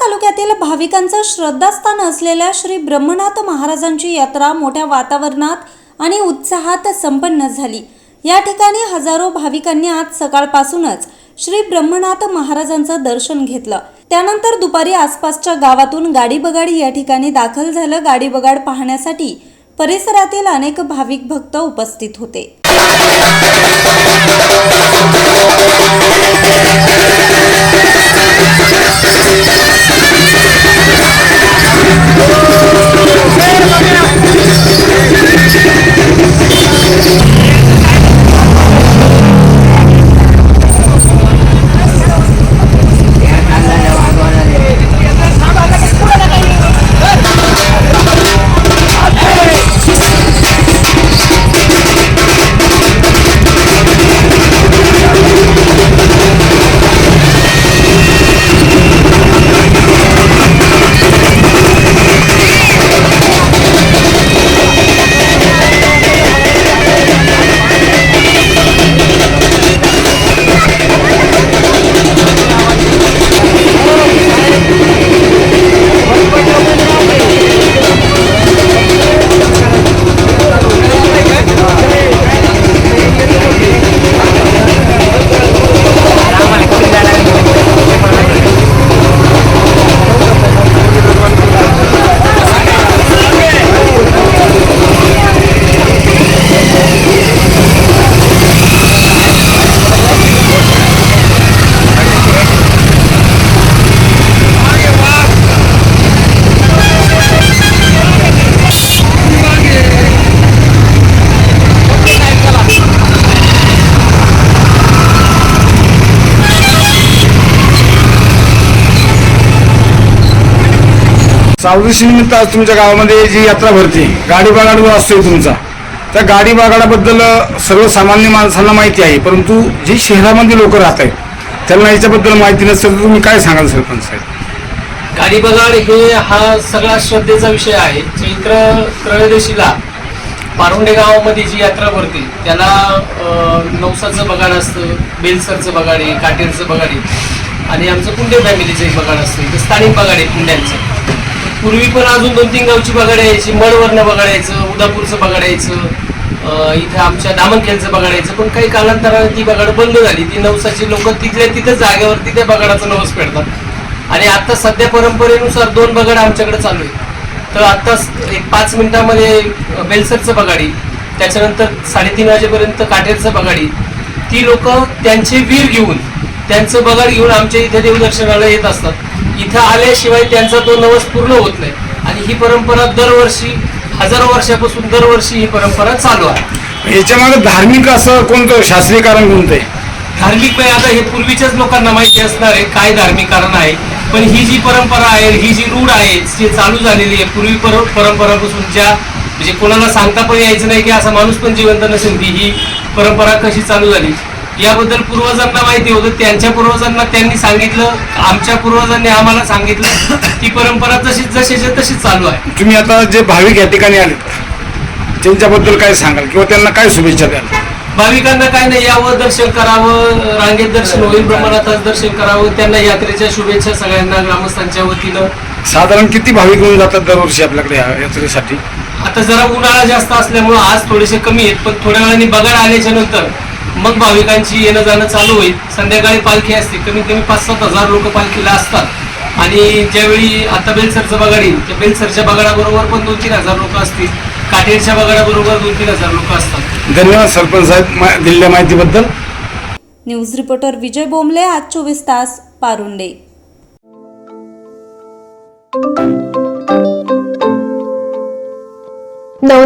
तालुक्यातील भाविकांचं श्रद्धास्थान असलेल्या श्री ब्रह्मनाथ महाराजांची यात्रा मोठ्या वातावरणात आणि उत्साहात संपन्न झाली. या ठिकाणी हजारो भाविकांनी आज सकाळपासूनच श्री ब्रह्मनाथ महाराजांचं दर्शन घेतलं. त्यानंतर दुपारी आसपासच्या गावातून गाडी बगाड या ठिकाणी दाखल झालं. गाडी बगाड पाहण्यासाठी परिसरातील अनेक भाविक भक्त उपस्थित होते. सावरीशी निमित्त आज तुमच्या गावामध्ये जी यात्रा भरते गाडी बागाडवर असतोय तुमचा. त्या गाडी बागाडाबद्दल सर्वसामान्य माणसांना माहिती आहे परंतु जी शहरामध्ये लोक राहत आहेत त्यांना याच्याबद्दल माहिती नसेल तर तुम्ही काय सांगाल सरपंच साहेब? गाडी बगाड हे हा सगळा श्रद्धेचा विषय आहे. चैत्र त्रयोदशीला पारुंडे गावामध्ये जी यात्रा भरते त्याला नवसाचं बगाड असतं बेलसरचं बगाड आहे काटेरचं बगाड आहे. आणि आमचं कुंडे फॅमिलीचं एक बगाड असतं इथं स्थानिक बगाड आहे कुंड्यांचं. पूर्वी पण अजून दोन तीन गावची बगाड यायची. मडवरनं बगाड यायचं उदापूरचं बगाड यायचं इथं आमच्या दामनखेलचं बगाड यायचं. पण काही कालांतराने ती बगाड बंद झाली. ती नवसाची लोक तिथल्या तिथं जागेवरती त्या बगाडाचं नवस फेडतात आणि आता सध्या परंपरेनुसार दोन बगाड आमच्याकडे चालू आहेत. तर आता एक पाच मिनिटामध्ये बेलसरचं बगाडी त्याच्यानंतर साडेतीन वाजेपर्यंत काठेरचं बगाडी ती लोक त्यांचे वीर घेऊन त्यांचं बगाड घेऊन आमच्या इथे देवदर्शनाला येत असतात. इथं आल्याशिवाय त्यांचा तो नवस पूर्ण होत नाही. आणि ही परंपरा दरवर्षी हजारो वर्षापासून दरवर्षी ही परंपरा चालू आहे. याच्यामागे धार्मिक असं कोणतं शास्त्रीय कारण कोणतं आहे? धार्मिक म्हणजे आता हे पूर्वीच्याच लोकांना माहिती असणार आहे काय धार्मिक कारण आहे. पण ही जी परंपरा आहे ही जी रूढ आहे जी चालू झालेली आहे पूर्वी पर परंपरापासून ज्या म्हणजे कोणाला सांगता पण यायचं नाही की असा माणूस पण जिवंत नसेल की ही परंपरा कशी चालू झाली. याबद्दल पूर्वजांना माहिती होतं. त्यांच्या पूर्वजांना त्यांनी सांगितलं. आमच्या पूर्वजांनी आम्हाला सांगितलं ती परंपरा तशीच जशीच्या तशीच चालू आहे. तुम्ही आता जे भाविक या ठिकाणी आले त्यांच्याबद्दल काय सांगाल किंवा त्यांना काय शुभेच्छा द्याल? भाविकांना काय नाही यावं दर्शन करावं रांगेत दर्शन होईल ब्रह्मनाथाचं दर्शन करावं त्यांना यात्रेच्या शुभेच्छा सगळ्यांना ग्रामस्थांच्या वतीनं. साधारण किती भाविक येऊन जातात दरवर्षी आपल्याकडे या यात्रेसाठी? आता जरा उन्हाळा जास्त असल्यामुळं आज थोडेसे कमी आहेत पण थोड्या वेळाने बगाड आल्याच्यानंतर मग भाविकांची येणं जाणं चालू होईल. संध्याकाळी पालखी असते. कमीत कमी पाच सात हजार लोक पालखीला असतात. आणि ज्यावेळी आता बेलसरचं बगाड येईल त्या बेलसरच्या बगाडाबरोबर पण दोन तीन हजार लोक असतील. काटेरच्या बगाडाबरोबर दोन तीन हजार लोक असतात. धन्यवाद सरपंच साहेब मा- दिलेल्या माहितीबद्दल. न्यूज रिपोर्टर विजय बोंबले आज चोवीस तास पारुंडे.